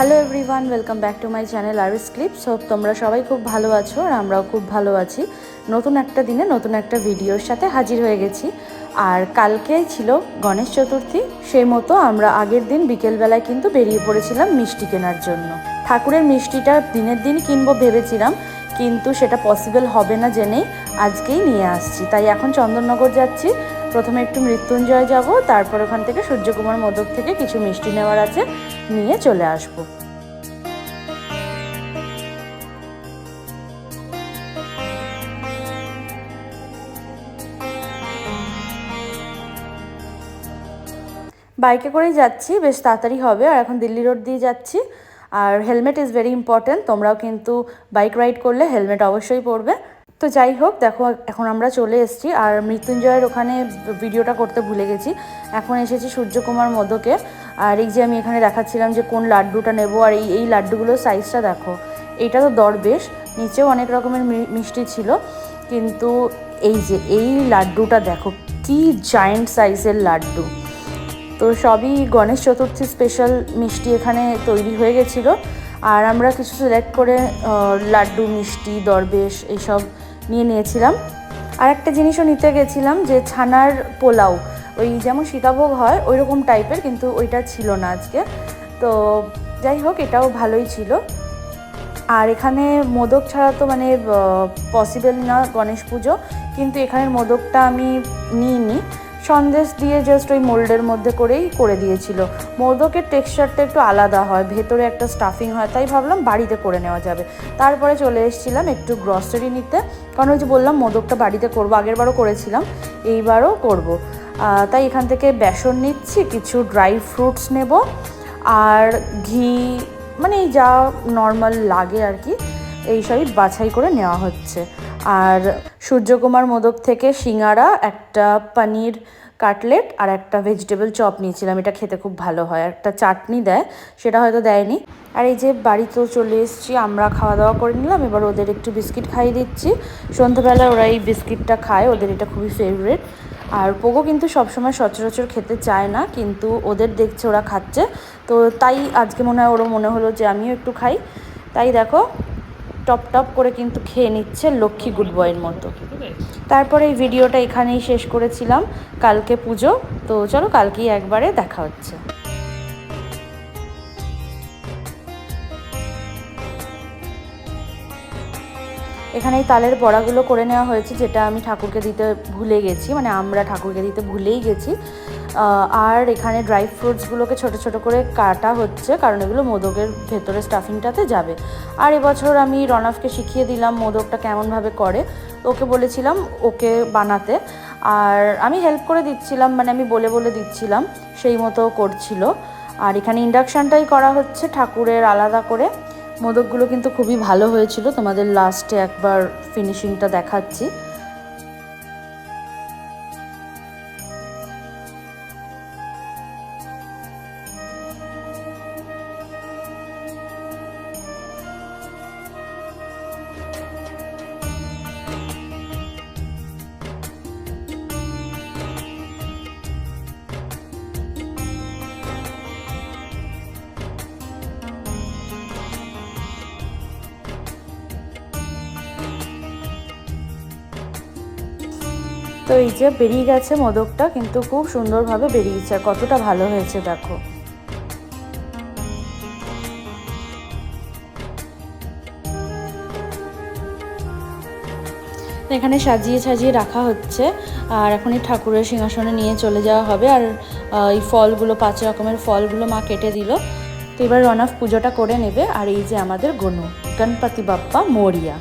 Hello everyone welcome back to my channel RS clip so তোমরা সবাই খুব ভালো আছো আর আমরাও খুব ভালো আছি। নতুন একটা দিনে নতুন একটা ভিডিওর সাথে হাজির হয়ে গেছি। আর কালকেই ছিল গণেশ চতুর্থী, সেই মতো আমরা আগের দিন বিকেলবেলায় কিন্তু বেরিয়ে পড়েছিলাম মিষ্টি কেনার জন্য। ঠাকুরের মিষ্টিটা দিনের দিন কিনবো ভেবেছিলাম, কিন্তু সেটা পসিবল হবে না জেনেই আজকেই নিয়ে আসছি। তাই এখন চন্দননগর যাচ্ছি প্রথমে একটু মৃত্যুঞ্জয় যাব, তারপর ওখান থেকে সূর্যকুমার মোদক থেকে কিছু মিষ্টি নেওয়ার আছে, নিয়ে চলে আসব। বাইকে করেই যাচ্ছি, বেশ তাড়াতাড়ি হবে, আর এখন দিল্লি রোড দিয়ে যাচ্ছি। আর হেলমেট ইজ ভেরি ইম্পর্ট্যান্ট তোমরাও কিন্তু বাইক রাইড করলে হেলমেট অবশ্যই পরবে। তো যাই হোক, দেখো, এখন আমরা চলে এসেছি আর মৃত্যুঞ্জয়ের ওখানে ভিডিওটা করতে ভুলে গেছি। এখন এসেছি সূর্যকুমার মদকে। আর এই যে আমি এখানে দেখাচ্ছিলাম যে কোন লাড্ডুটা নেব, আর এই এই লাড্ডুগুলোর সাইজটা দেখো। এইটা তো দরবেশ, নিচেও অনেক রকমের মিষ্টি ছিল। কিন্তু এই যে, এই লাড্ডুটা দেখো, কি জায়েন্ট সাইজের লাড্ডু। তো সবই গণেশ চতুর্থী স্পেশাল মিষ্টি এখানে তৈরি হয়ে গেছিল। আর আমরা কিছু সিলেক্ট করে লাড্ডু, মিষ্টি, দরবেশ, এইসব নিয়ে নিয়েছিলাম। আর একটা জিনিসও নিতে গেছিলাম যে ছানার পোলাও। ওই যেমন সীতাভোগ হয় ওই রকম টাইপের কিন্তু ওইটা ছিল না আজকে। তো যাই হোক, এটাও ভালোই ছিল। আর এখানে মোদক ছাড়া তো মানে পসিবল না গণেশ পুজো। কিন্তু এখানের মোদকটা আমি নিইনি। সন্দেশ দিয়ে জাস্ট ওই মোল্ডের মধ্যে করেই করে দিয়েছিল। মোদকের টেক্সচারটা একটু আলাদা হয়, ভেতরে একটা স্টাফিং হয়, তাই ভাবলাম বাড়িতে করে নেওয়া যাবে। তারপরে চলে এসেছিলাম একটু গ্রসারি নিতে, কারণ ওই যে বললাম মোদকটা বাড়িতে করব, আগেরবারও করেছিলাম, এইবারও করব। তাই এখান থেকে বেসন নিচ্ছি, কিছু ড্রাই ফ্রুটস নেব, আর ঘি মানে যা নর্মাল লাগে আর কি, এই সবই বাছাই করে নেওয়া হচ্ছে। আর সূর্যকুমার মোদক থেকে সিঙ্গারা, একটা পনির কাটলেট আর একটা ভেজিটেবল চপ নিয়েছিলাম, এটা খেতে খুব ভালো হয়। একটা চাটনি দেয়, সেটা হয়তো দেয়নি। আর এই যে বাড়িতেও চলে এসেছি, আমরা খাওয়া দাওয়া করে নিলাম, এবার ওদের একটু বিস্কিট খাইয়ে দিচ্ছি। সন্ধ্যাবেলা ওরা এই বিস্কিটটা খায়, ওদের এটা খুবই ফেভারিট আর পোগো কিন্তু সবসময় সচরাচর খেতে চায় না, কিন্তু ওদের দেখছে, ওরা খাচ্ছে। তো তাই আজকে মনে হয় ওরও মনে হলো যে আমিও একটু খাই। তাই দেখো, টপ টপ করে কিন্তু খেয়ে নিচ্ছে লক্ষ্মী গুড বয়ের মতো। তারপরে এই ভিডিওটা এখানেই শেষ করেছিলাম। কালকে পুজো। তো চলো কালকেই একবারে দেখা হচ্ছে। এখানে এই তালের বড়াগুলো করে নেওয়া হয়েছে, যেটা আমি ঠাকুরকে দিতে ভুলে গেছি মানে আমরা ঠাকুরকে দিতে ভুলেই গেছি। আর এখানে ড্রাই ফ্রুটসগুলোকে ছোট ছোট করে কাটা হচ্ছে, কারণ এগুলো মোদকের ভেতরে স্টাফিংটাতে যাবে। আর এবছর আমি রনফকে শিখিয়ে দিলাম মোদকটা কেমনভাবে করে। ওকে বলেছিলাম ওকে বানাতে, আর আমি হেল্প করে দিচ্ছিলাম মানে আমি বলে বলে দিচ্ছিলাম, সেই মতো করছিল। আর এখানে ইন্ডাকশানটাই করা হচ্ছে ঠাকুরের আলাদা করে। মোদকগুলো কিন্তু খুবই ভালো হয়েছিল। তোমাদের লাস্টে একবার ফিনিশিংটা দেখাচ্ছি। তো এই যে বেরিয়ে গেছে মোদকটা, কিন্তু খুব সুন্দরভাবে বেরিয়েছে। আর কতটা ভালো হয়েছে, দেখো। এখানে সাজিয়ে সাজিয়ে রাখা হচ্ছে। আর এখন এই ঠাকুরের সিংহাসনে নিয়ে চলে যাওয়া হবে। আর এই ফলগুলো, পাঁচ রকমের ফলগুলো মা কেটে দিল। তো এবার রনফ পুজোটা করে নেবে। আর এই যে আমাদের গনু গণপতি বাপ্পা মরিয়া।